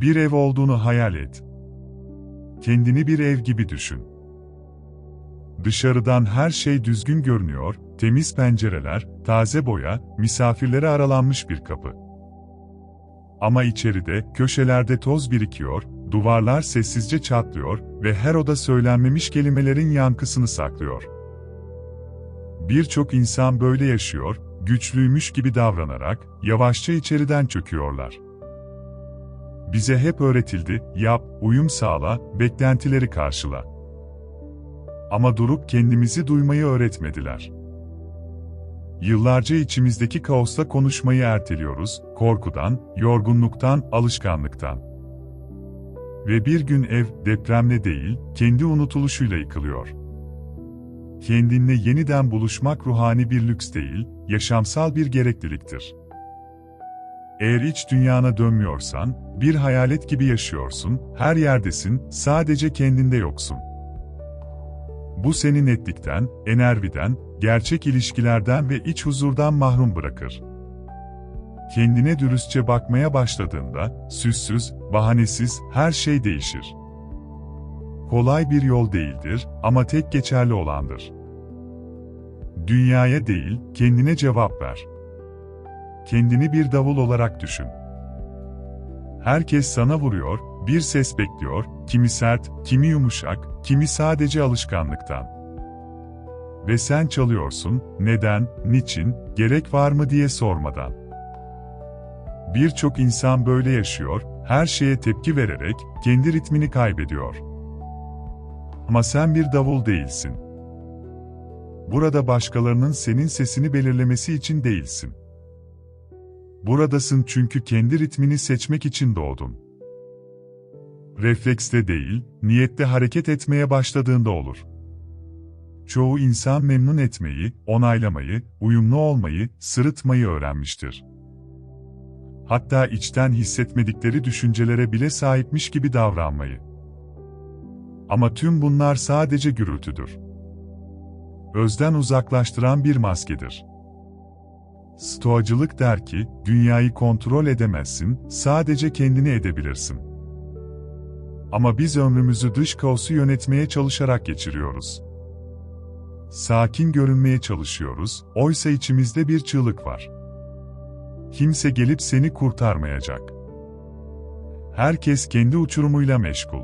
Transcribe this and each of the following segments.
Bir ev olduğunu hayal et. Kendini bir ev gibi düşün. Dışarıdan her şey düzgün görünüyor, temiz pencereler, taze boya, misafirlere aralanmış bir kapı. Ama içeride, köşelerde toz birikiyor, duvarlar sessizce çatlıyor ve her oda söylenmemiş kelimelerin yankısını saklıyor. Birçok insan böyle yaşıyor, güçlüymüş gibi davranarak, yavaşça içeriden çöküyorlar. Bize hep öğretildi, yap, uyum sağla, beklentileri karşıla. Ama durup kendimizi duymayı öğretmediler. Yıllarca içimizdeki kaosla konuşmayı erteliyoruz, korkudan, yorgunluktan, alışkanlıktan. Ve bir gün ev, depremle değil, kendi unutuluşuyla yıkılıyor. Kendinle yeniden buluşmak ruhani bir lüks değil, yaşamsal bir gerekliliktir. Eğer iç dünyana dönmüyorsan, bir hayalet gibi yaşıyorsun, her yerdesin, sadece kendinde yoksun. Bu seni netlikten, enerjiden, gerçek ilişkilerden ve iç huzurdan mahrum bırakır. Kendine dürüstçe bakmaya başladığında, süssüz, bahanesiz, her şey değişir. Kolay bir yol değildir ama tek geçerli olandır. Dünyaya değil, kendine cevap ver. Kendini bir davul olarak düşün. Herkes sana vuruyor, bir ses bekliyor, kimi sert, kimi yumuşak, kimi sadece alışkanlıktan. Ve sen çalıyorsun, neden, niçin, gerek var mı diye sormadan. Birçok insan böyle yaşıyor, her şeye tepki vererek kendi ritmini kaybediyor. Ama sen bir davul değilsin. Burada başkalarının senin sesini belirlemesi için değilsin. Buradasın çünkü kendi ritmini seçmek için doğdun. Refleksle değil, niyette hareket etmeye başladığında olur. Çoğu insan memnun etmeyi, onaylamayı, uyumlu olmayı, sırıtmayı öğrenmiştir. Hatta içten hissetmedikleri düşüncelere bile sahipmiş gibi davranmayı. Ama tüm bunlar sadece gürültüdür. Özden uzaklaştıran bir maskedir. Stoacılık der ki, dünyayı kontrol edemezsin, sadece kendini edebilirsin. Ama biz ömrümüzü dış kaosu yönetmeye çalışarak geçiriyoruz. Sakin görünmeye çalışıyoruz, oysa içimizde bir çığlık var. Kimse gelip seni kurtarmayacak. Herkes kendi uçurumuyla meşgul.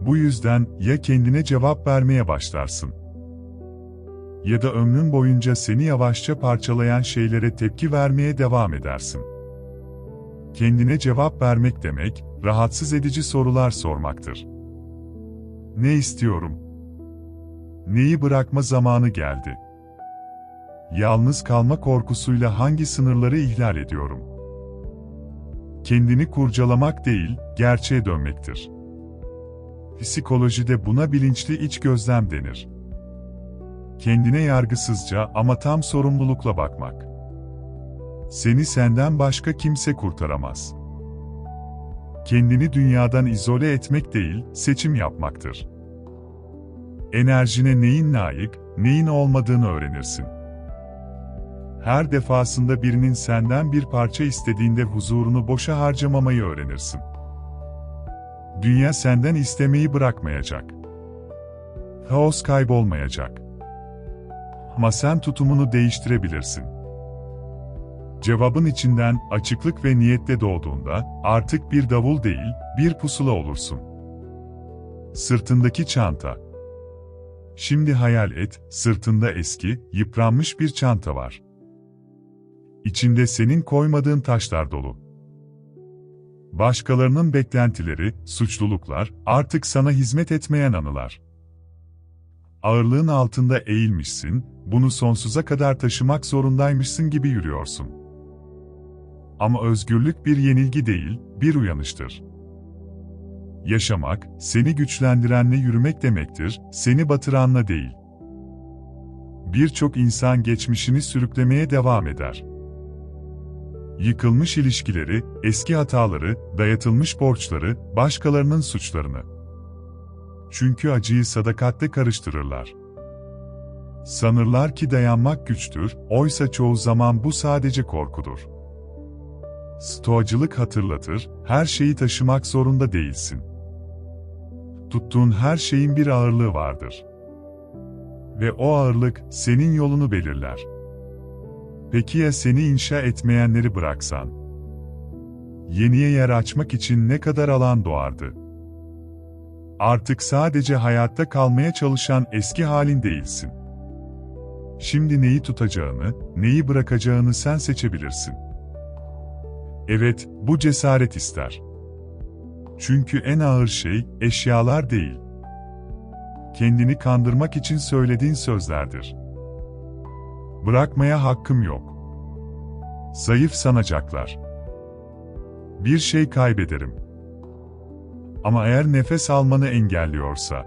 Bu yüzden ya kendine cevap vermeye başlarsın ya da ömrün boyunca seni yavaşça parçalayan şeylere tepki vermeye devam edersin. Kendine cevap vermek demek, rahatsız edici sorular sormaktır. Ne istiyorum? Neyi bırakma zamanı geldi? Yalnız kalma korkusuyla hangi sınırları ihlal ediyorum? Kendini kurcalamak değil, gerçeğe dönmektir. Psikolojide buna bilinçli iç gözlem denir kendine yargısızca ama tam sorumlulukla bakmak. Seni senden başka kimse kurtaramaz. Kendini dünyadan izole etmek değil, seçim yapmaktır. Enerjine neyin layık, neyin olmadığını öğrenirsin. Her defasında birinin senden bir parça istediğinde huzurunu boşa harcamamayı öğrenirsin. Dünya senden istemeyi bırakmayacak. Kaos kaybolmayacak ama sen tutumunu değiştirebilirsin. Cevabın içinden açıklık ve niyette doğduğunda artık bir davul değil, bir pusula olursun. Sırtındaki çanta. Şimdi hayal et, sırtında eski, yıpranmış bir çanta var. İçinde senin koymadığın taşlar dolu. Başkalarının beklentileri, suçluluklar, artık sana hizmet etmeyen anılar. Ağırlığın altında eğilmişsin, bunu sonsuza kadar taşımak zorundaymışsın gibi yürüyorsun. Ama özgürlük bir yenilgi değil, bir uyanıştır. Yaşamak, seni güçlendirenle yürümek demektir, seni batıranla değil. Birçok insan geçmişini sürüklemeye devam eder. Yıkılmış ilişkileri, eski hataları, dayatılmış borçları, başkalarının suçlarını. Çünkü acıyı sadakatle karıştırırlar. Sanırlar ki dayanmak güçtür, oysa çoğu zaman bu sadece korkudur. Stoacılık hatırlatır, her şeyi taşımak zorunda değilsin. Tuttuğun her şeyin bir ağırlığı vardır. Ve o ağırlık senin yolunu belirler. Peki ya seni inşa etmeyenleri bıraksan? Yeniye yer açmak için ne kadar alan doğardı? Artık sadece hayatta kalmaya çalışan eski halin değilsin. Şimdi neyi tutacağını, neyi bırakacağını sen seçebilirsin. Evet, bu cesaret ister. Çünkü en ağır şey eşyalar değil. Kendini kandırmak için söylediğin sözlerdir. Bırakmaya hakkım yok. Zayıf sanacaklar. Bir şey kaybederim. Ama eğer nefes almanı engelliyorsa,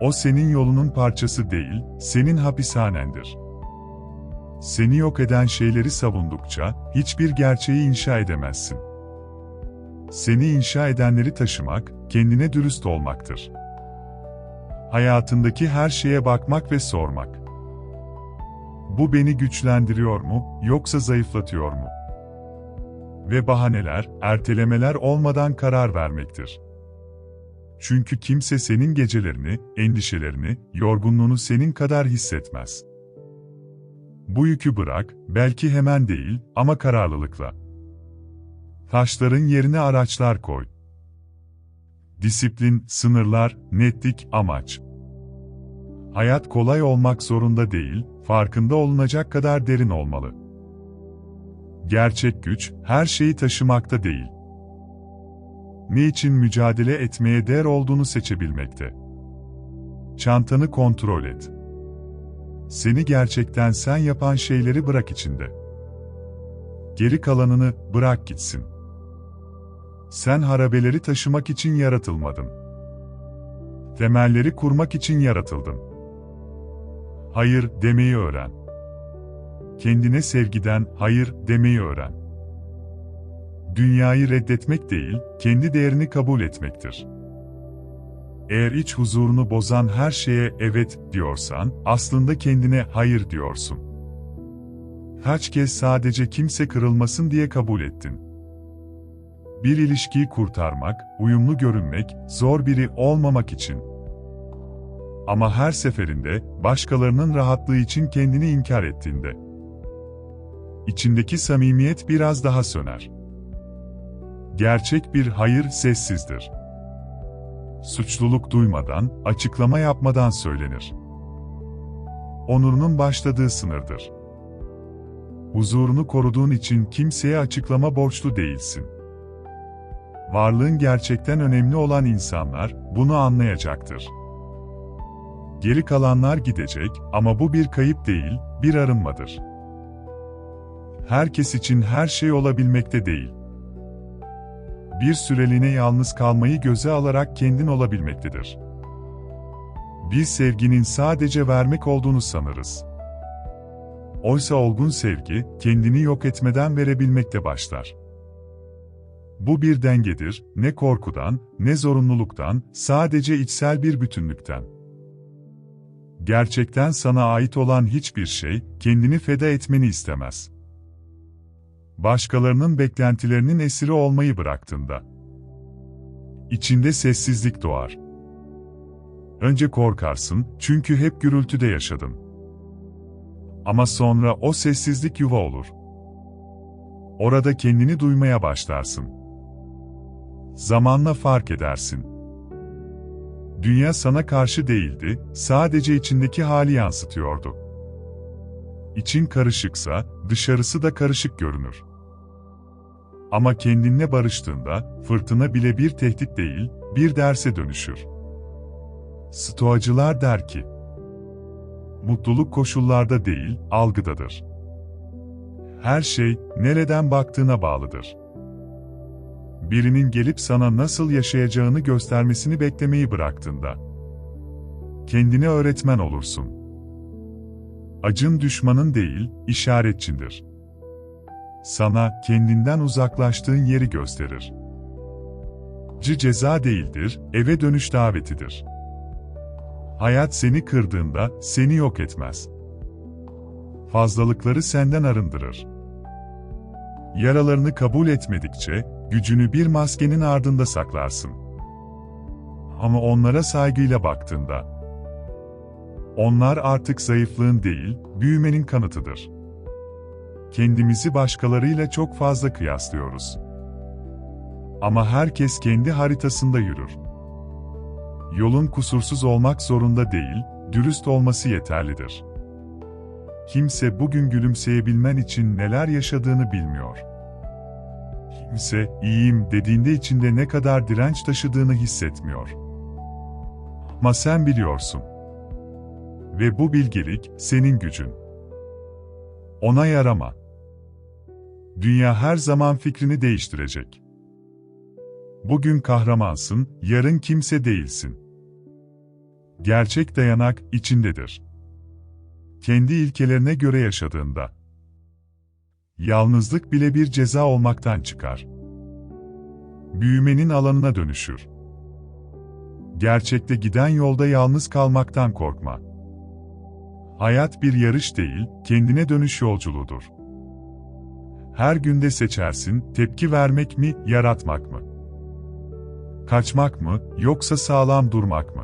o senin yolunun parçası değil, senin hapishanendir. Seni yok eden şeyleri savundukça hiçbir gerçeği inşa edemezsin. Seni inşa edenleri taşımak, kendine dürüst olmaktır. Hayatındaki her şeye bakmak ve sormak. Bu beni güçlendiriyor mu, yoksa zayıflatıyor mu? Ve bahaneler, ertelemeler olmadan karar vermektir. Çünkü kimse senin gecelerini, endişelerini, yorgunluğunu senin kadar hissetmez. Bu yükü bırak, belki hemen değil ama kararlılıkla. Taşların yerine araçlar koy. Disiplin, sınırlar, netlik, amaç. Hayat kolay olmak zorunda değil, farkında olunacak kadar derin olmalı. Gerçek güç, her şeyi taşımakta değil. Ne için mücadele etmeye değer olduğunu seçebilmekte. Çantanı kontrol et. Seni gerçekten sen yapan şeyleri bırak içinde. Geri kalanını bırak gitsin. Sen harabeleri taşımak için yaratılmadın. Temelleri kurmak için yaratıldın. Hayır demeyi öğren. Kendine sevgiden hayır demeyi öğren. Dünyayı reddetmek değil, kendi değerini kabul etmektir. Eğer iç huzurunu bozan her şeye evet diyorsan, aslında kendine hayır diyorsun. Kaç kez sadece kimse kırılmasın diye kabul ettin. Bir ilişkiyi kurtarmak, uyumlu görünmek, zor biri olmamak için. Ama her seferinde, başkalarının rahatlığı için kendini inkar ettiğinde, içindeki samimiyet biraz daha söner. Gerçek bir hayır sessizdir. Suçluluk duymadan, açıklama yapmadan söylenir. Onurunun başladığı sınırdır. Huzurunu koruduğun için kimseye açıklama borçlu değilsin. Varlığın gerçekten önemli olan insanlar bunu anlayacaktır. Geri kalanlar gidecek ama bu bir kayıp değil, bir arınmadır. Herkes için her şey olabilmekte değil. Bir süreliğine yalnız kalmayı göze alarak kendin olabilmektedir. Biz sevginin sadece vermek olduğunu sanırız. Oysa olgun sevgi, kendini yok etmeden verebilmekte başlar. Bu bir dengedir, ne korkudan, ne zorunluluktan, sadece içsel bir bütünlükten. Gerçekten sana ait olan hiçbir şey, kendini feda etmeni istemez. Başkalarının beklentilerinin esiri olmayı bıraktığında. İçinde sessizlik doğar. Önce korkarsın, çünkü hep gürültüde yaşadın. Ama sonra o sessizlik yuva olur. Orada kendini duymaya başlarsın. Zamanla fark edersin. Dünya sana karşı değildi, sadece içindeki hali yansıtıyordu. İçin karışıksa, dışarısı da karışık görünür. Ama kendinle barıştığında, fırtına bile bir tehdit değil, bir derse dönüşür. Stoacılar der ki, mutluluk koşullarda değil, algıdadır. Her şey, nereden baktığına bağlıdır. Birinin gelip sana nasıl yaşayacağını göstermesini beklemeyi bıraktığında, kendine öğretmen olursun. Acın düşmanın değil, işaretçindir. Sana, kendinden uzaklaştığın yeri gösterir. C ceza değildir, eve dönüş davetidir. Hayat seni kırdığında, seni yok etmez. Fazlalıkları senden arındırır. Yaralarını kabul etmedikçe, gücünü bir maskenin ardında saklarsın. Ama onlara saygıyla baktığında, onlar artık zayıflığın değil, büyümenin kanıtıdır. Kendimizi başkalarıyla çok fazla kıyaslıyoruz. Ama herkes kendi haritasında yürür. Yolun kusursuz olmak zorunda değil, dürüst olması yeterlidir. Kimse bugün gülümseyebilmen için neler yaşadığını bilmiyor. Kimse, iyiyim dediğinde içinde ne kadar direnç taşıdığını hissetmiyor. Ama sen biliyorsun. Ve bu bilgelik, senin gücün. Ona yarama. Dünya her zaman fikrini değiştirecek. Bugün kahramansın, yarın kimse değilsin. Gerçek dayanak içindedir. Kendi ilkelerine göre yaşadığında. Yalnızlık bile bir ceza olmaktan çıkar. Büyümenin alanına dönüşür. Gerçekte giden yolda yalnız kalmaktan korkma. Hayat bir yarış değil, kendine dönüş yolculuğudur. Her günde seçersin, tepki vermek mi, yaratmak mı? Kaçmak mı, yoksa sağlam durmak mı?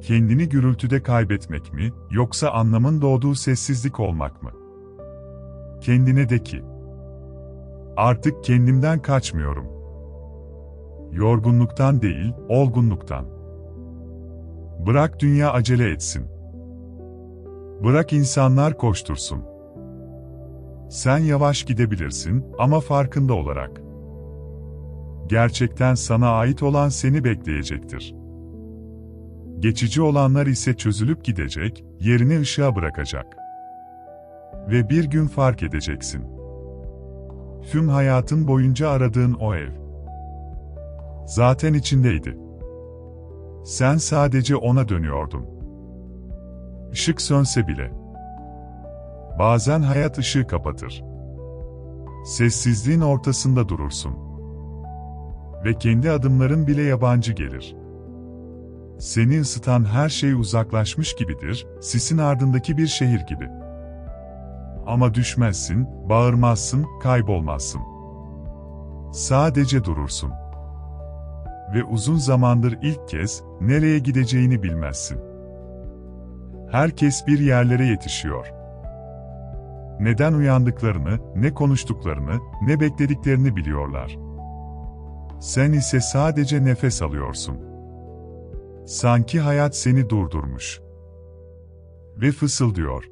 Kendini gürültüde kaybetmek mi, yoksa anlamın doğduğu sessizlik olmak mı? Kendine de ki, artık kendimden kaçmıyorum. Yorgunluktan değil, olgunluktan. Bırak dünya acele etsin. Bırak insanlar koştursun. Sen yavaş gidebilirsin ama farkında olarak. Gerçekten sana ait olan seni bekleyecektir. Geçici olanlar ise çözülüp gidecek, yerini ışığa bırakacak. Ve bir gün fark edeceksin. Tüm hayatın boyunca aradığın o ev. Zaten içindeydi. Sen sadece ona dönüyordun. Işık sönse bile. Bazen hayat ışığı kapatır. Sessizliğin ortasında durursun. Ve kendi adımların bile yabancı gelir. Seni ısıtan her şey uzaklaşmış gibidir, sisin ardındaki bir şehir gibi. Ama düşmezsin, bağırmazsın, kaybolmazsın. Sadece durursun. Ve uzun zamandır ilk kez nereye gideceğini bilmezsin. Herkes bir yerlere yetişiyor. Neden uyandıklarını, ne konuştuklarını, ne beklediklerini biliyorlar. Sen ise sadece nefes alıyorsun. Sanki hayat seni durdurmuş. Ve fısıldıyor.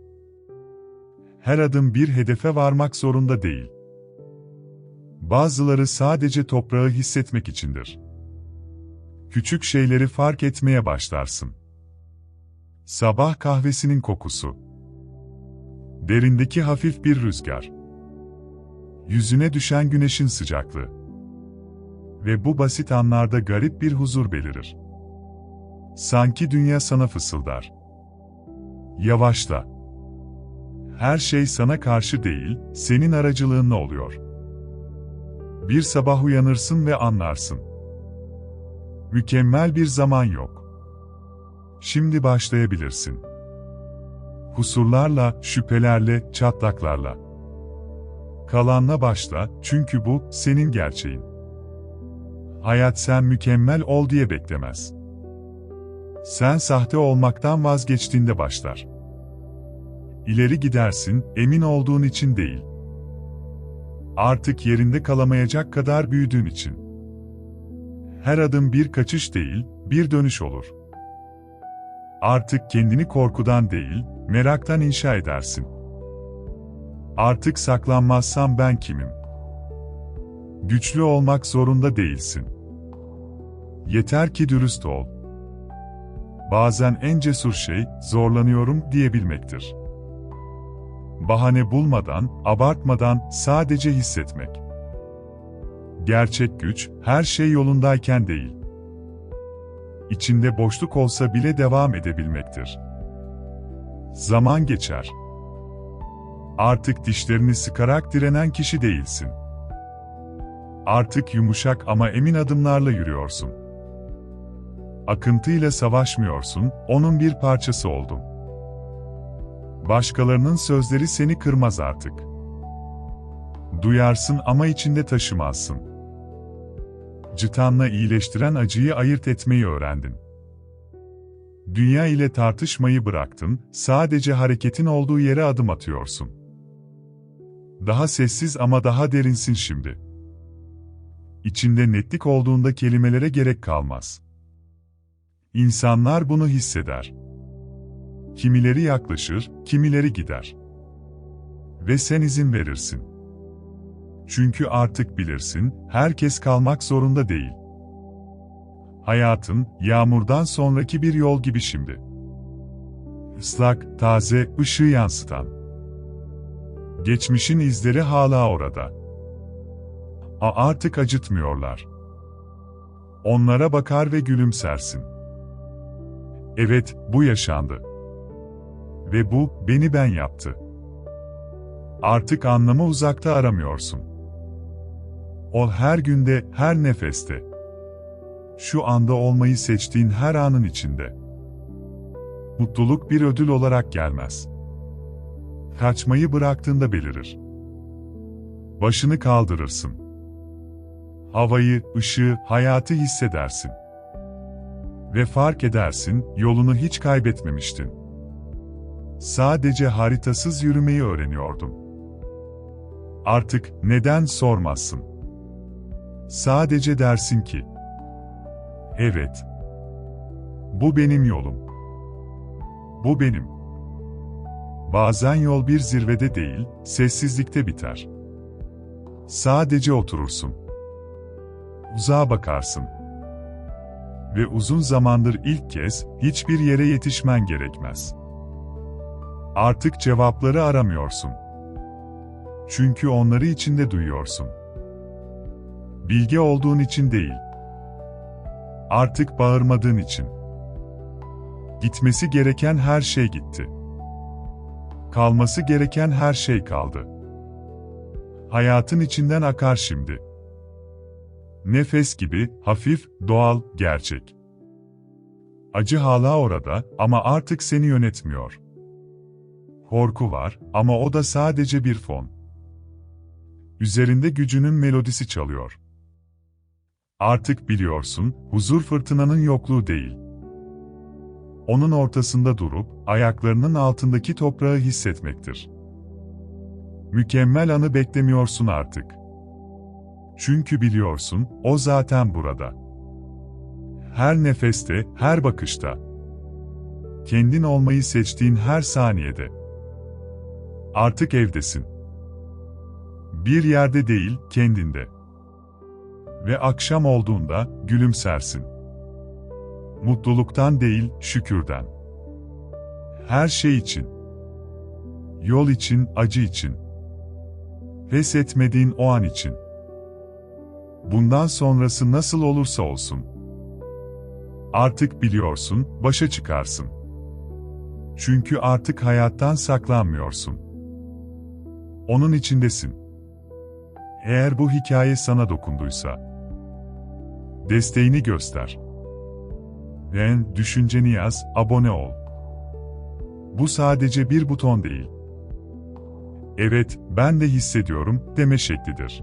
Her adım bir hedefe varmak zorunda değil. Bazıları sadece toprağı hissetmek içindir. Küçük şeyleri fark etmeye başlarsın. Sabah kahvesinin kokusu. Derindeki hafif bir rüzgar. Yüzüne düşen güneşin sıcaklığı. Ve bu basit anlarda garip bir huzur belirir. Sanki dünya sana fısıldar. Yavaşla. Her şey sana karşı değil, senin aracılığınla oluyor. Bir sabah uyanırsın ve anlarsın. Mükemmel bir zaman yok. Şimdi başlayabilirsin. Husurlarla, şüphelerle, çatlaklarla. Kalanla başla, çünkü bu, senin gerçeğin. Hayat sen mükemmel ol diye beklemez. Sen sahte olmaktan vazgeçtiğinde başlar. İleri gidersin, emin olduğun için değil. Artık yerinde kalamayacak kadar büyüdüğün için. Her adım bir kaçış değil, bir dönüş olur. Artık kendini korkudan değil, meraktan inşa edersin. Artık saklanmazsam ben kimim? Güçlü olmak zorunda değilsin. Yeter ki dürüst ol. Bazen en cesur şey, zorlanıyorum diyebilmektir. Bahane bulmadan, abartmadan sadece hissetmek. Gerçek güç, her şey yolundayken değil. İçinde boşluk olsa bile devam edebilmektir. Zaman geçer. Artık dişlerini sıkarak direnen kişi değilsin. Artık yumuşak ama emin adımlarla yürüyorsun. Akıntıyla savaşmıyorsun, onun bir parçası oldun. Başkalarının sözleri seni kırmaz artık. Duyarsın ama içinde taşımazsın. Cıtanla iyileştiren acıyı ayırt etmeyi öğrendin. Dünya ile tartışmayı bıraktın, sadece hareketin olduğu yere adım atıyorsun. Daha sessiz ama daha derinsin şimdi. İçinde netlik olduğunda kelimelere gerek kalmaz. İnsanlar bunu hisseder. Kimileri yaklaşır, kimileri gider. Ve sen izin verirsin. Çünkü artık bilirsin, herkes kalmak zorunda değil. Hayatın, yağmurdan sonraki bir yol gibi şimdi. Islak, taze, ışığı yansıtan. Geçmişin izleri hala orada. A artık acıtmıyorlar. Onlara bakar ve gülümsersin. Evet, bu yaşandı. Ve bu, beni ben yaptı. Artık anlamı uzakta aramıyorsun. O her günde, her nefeste. Şu anda olmayı seçtiğin her anın içinde. Mutluluk bir ödül olarak gelmez. Kaçmayı bıraktığında belirir. Başını kaldırırsın. Havayı, ışığı, hayatı hissedersin. Ve fark edersin, yolunu hiç kaybetmemiştin. Sadece haritasız yürümeyi öğreniyordun. Artık neden sormazsın. Sadece dersin ki, evet, bu benim yolum. Bu benim. Bazen yol bir zirvede değil, sessizlikte biter. Sadece oturursun. Uzağa bakarsın. Ve uzun zamandır ilk kez hiçbir yere yetişmen gerekmez. Artık cevapları aramıyorsun. Çünkü onları içinde duyuyorsun. Bilge olduğun için değil. Artık bağırmadığın için. Gitmesi gereken her şey gitti. Kalması gereken her şey kaldı. Hayatın içinden akar şimdi. Nefes gibi, hafif, doğal, gerçek. Acı hala orada ama artık seni yönetmiyor. Korku var ama o da sadece bir fon. Üzerinde gücünün melodisi çalıyor. Artık biliyorsun, huzur fırtınanın yokluğu değil. Onun ortasında durup, ayaklarının altındaki toprağı hissetmektir. Mükemmel anı beklemiyorsun artık. Çünkü biliyorsun, o zaten burada. Her nefeste, her bakışta. Kendin olmayı seçtiğin her saniyede. Artık evdesin. Bir yerde değil, kendinde. Ve akşam olduğunda gülümsersin. Mutluluktan değil, şükürden. Her şey için. Yol için, acı için. Pes etmediğin o an için. Bundan sonrası nasıl olursa olsun. Artık biliyorsun, başa çıkarsın. Çünkü artık hayattan saklanmıyorsun. Onun içindesin. Eğer bu hikaye sana dokunduysa, desteğini göster. Beğen, düşünceni yaz, abone ol. Bu sadece bir buton değil. Evet, ben de hissediyorum deme şeklidir.